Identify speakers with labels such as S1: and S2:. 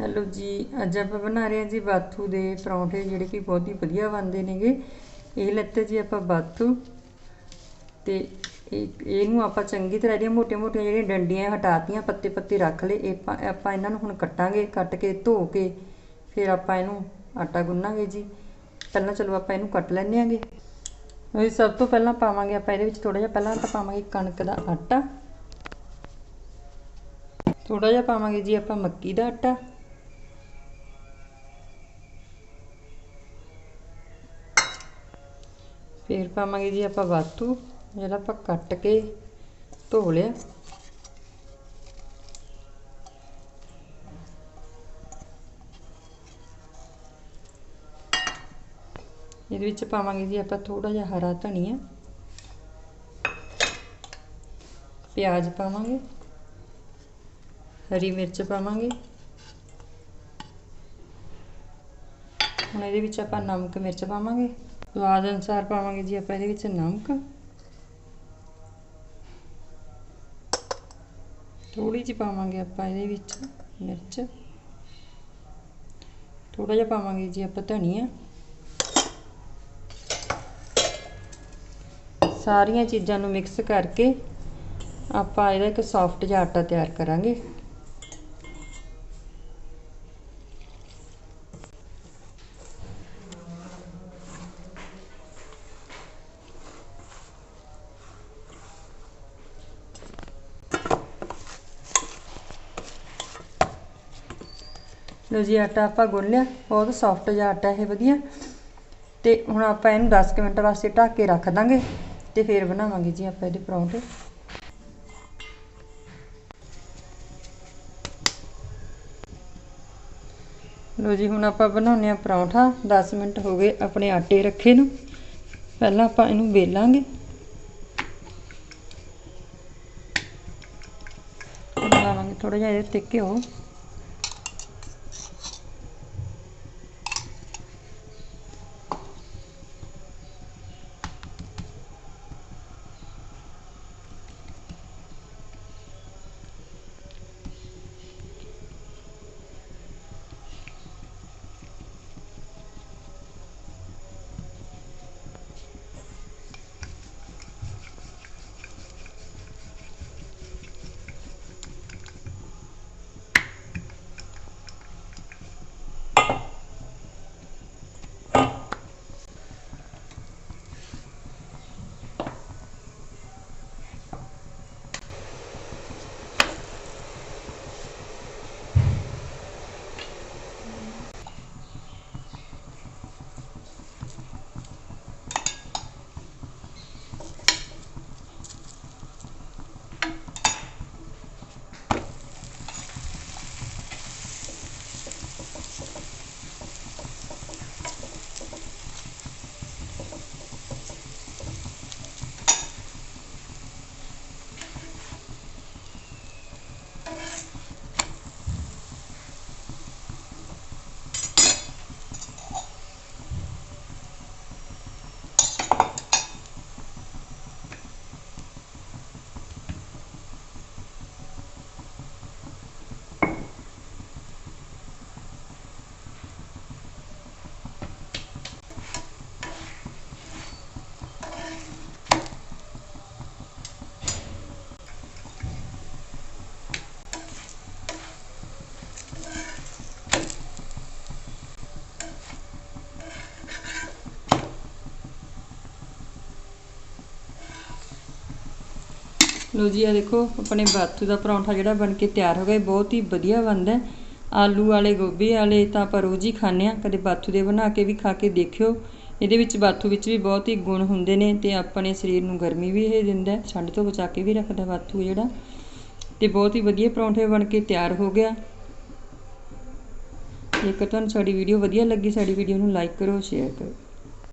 S1: Hello ਜੀ, ਅੱਜ ਆਪਾਂ ਬਣਾ ਰਹੇ ਹਾਂ ਜੀ ਬਾਥੂ ਦੇ ਪਰੌਂਠੇ ਜਿਹੜੇ ਕਿ ਬਹੁਤ ਹੀ ਵਧੀਆ ਬਣਦੇ ਨੇਗੇ। ਇਹ ਲੱਤੇ ਜੀ ਆਪਾਂ ਬਾਥੂ ਤੇ ਇਹ, ਇਹਨੂੰ ਆਪਾਂ ਚੰਗੀ ਤਰ੍ਹਾਂ ਜਿਹੜੀਆਂ ਮੋਟੀਆਂ ਮੋਟੀਆਂ ਜਿਹੜੀਆਂ ਡੰਡੀਆਂ ਹਟਾਤੀਆਂ ਪੱਤੇ ਪੱਤੇ ਰੱਖ ਲਏ। ਇਹ ਆਪਾਂ ਆਪਾਂ ਇਹਨਾਂ ਨੂੰ ਹੁਣ ਕੱਟਾਂਗੇ, ਕੱਟ ਕੇ ਧੋ ਕੇ ਫਿਰ ਆਪਾਂ ਇਹਨੂੰ ਆਟਾ ਗੁੰਨਾਂਗੇ ਜੀ। ਪਹਿਲਾਂ ਚਲੋ ਆਪਾਂ ਇਹਨੂੰ ਕੱਟ ਲੈਂਦੇ ਆਂਗੇ ਉਹ ਸਭ ਤੋਂ ਪਹਿਲਾਂ ਪਾਵਾਂਗੇ ਆਪਾਂ ਇਹਦੇ ਵਿੱਚ ਥੋੜਾ ਜਿਹਾ, ਪਹਿਲਾਂ ਤਾਂ ਪਾਵਾਂਗੇ ਕਣਕ ਦਾ ਆਟਾ। ਥੋੜਾ ਜਿਹਾ ਪਾਵਾਂਗੇ ਜੀ ਆਪਾਂ ਮੱਕੀ ਦਾ ਆਟਾ। ਫਿਰ ਪਾਵਾਂਗੇ ਜੀ ਆਪਾਂ ਬਾਤੂ ਜਿਹੜਾ ਆਪਾਂ ਕੱਟ ਕੇ ਧੋ ਲਿਆ। ਇਹਦੇ ਵਿੱਚ ਪਾਵਾਂਗੇ ਜੀ ਆਪਾਂ ਥੋੜਾ ਜਿਹਾ ਹਰਾ ਧਨੀਆ। ਪਿਆਜ਼ ਪਾਵਾਂਗੇ। ਹਰੀ ਮਿਰਚ ਪਾਵਾਂਗੇ। ਹੁਣ ਇਹਦੇ ਵਿੱਚ ਆਪਾਂ ਨਮਕ ਮਿਰਚ ਪਾਵਾਂਗੇ। ਸਵਾਦ ਅਨੁਸਾਰ ਪਾਵਾਂਗੇ ਜੀ ਆਪਾਂ ਇਹਦੇ ਵਿੱਚ ਨਮਕ ਥੋੜੀ ਜਿਹੀ ਪਾਵਾਂਗੇ ਆਪਾਂ ਇਹਦੇ ਵਿੱਚ ਮਿਰਚ ਥੋੜਾ ਜਿਹਾ ਪਾਵਾਂਗੇ ਜੀ ਆਪਾਂ ਧਨੀਆ ਸਾਰੀਆਂ ਚੀਜ਼ਾਂ ਨੂੰ ਮਿਕਸ ਕਰਕੇ ਆਪਾਂ ਇਹਦਾ ਇੱਕ ਸੌਫਟ ਜਿਹਾ ਆਟਾ ਤਿਆਰ ਕਰਾਂਗੇ ਲਓ ਜੀ ਆਟਾ ਆਪਾਂ ਗੁੰਨ ਲਿਆ, ਬਹੁਤ ਸੌਫਟ ਜਿਹਾ ਆਟਾ ਇਹ ਵਧੀਆ। ਤੇ ਹੁਣ ਆਪਾਂ ਇਹਨੂੰ 10 ਮਿੰਟ ਵਾਸਤੇ ਢੱਕ ਕੇ ਰੱਖ ਦਾਂਗੇ ਤੇ ਫਿਰ ਬਣਾਵਾਂਗੇ ਜੀ ਆਪਾਂ ਇਹਦੇ ਪਰੌਂਠੇ। ਲੋ ਜੀ ਹੁਣ ਆਪਾਂ ਬਣਾਉਨੇ ਆ ਪਰੌਂਠਾ 10 ਮਿੰਟ ਹੋ ਗਏ ਆਪਣੇ ਆਟੇ ਰੱਖੇ ਨੂੰ। ਪਹਿਲਾਂ ਆਪਾਂ ਇਹਨੂੰ ਵੇਲਾਂਗੇ। ਲਾਵਾਂਗੇ ਥੋੜਾ ਜਿਹਾ ਇਹਦੇ ਤੇ ਘਿਓ ਲੋ ਜੀ ਆ ਦੇਖੋ, ਆਪਣੇ ਬਾਥੂ ਦਾ ਪਰੌਂਠਾ ਜਿਹੜਾ ਬਣ ਕੇ ਤਿਆਰ ਹੋ ਗਿਆ ਬਹੁਤ ਹੀ ਵਧੀਆ ਬਣਦਾ ਆਲੂ ਵਾਲੇ, ਗੋਭੀ ਵਾਲੇ ਤਾਂ ਆਪਾਂ ਰੋਜ਼ ਹੀ ਖਾਂਦੇ ਆ ਕਦੇ ਬਾਥੂ ਦੇ ਬਣਾ ਕੇ ਵੀ ਖਾ ਕੇ ਦੇਖਿਓ। ਇਹਦੇ ਵਿੱਚ ਬਾਥੂ ਵਿੱਚ ਵੀ ਬਹੁਤ ਹੀ ਗੁਣ ਹੁੰਦੇ ਨੇ ਤੇ ਆਪਣੇ ਸਰੀਰ ਨੂੰ ਗਰਮੀ ਵੀ ਇਹ ਦਿੰਦਾ ਠੰਡ ਤੋਂ ਬਚਾ ਕੇ ਵੀ ਰੱਖਦਾ ਬਾਥੂ ਜਿਹੜਾ। ਤੇ ਬਹੁਤ ਹੀ ਵਧੀਆ ਪਰੌਂਠੇ ਬਣ ਕੇ ਤਿਆਰ ਹੋ ਗਿਆ। ਜੇਕਰ ਤੁਹਾਨੂੰ ਸਾਡੀ ਵੀਡੀਓ ਵਧੀਆ ਲੱਗੀ, ਸਾਡੀ ਵੀਡੀਓ ਨੂੰ ਲਾਈਕ ਕਰੋ, ਸ਼ੇਅਰ ਕਰੋ।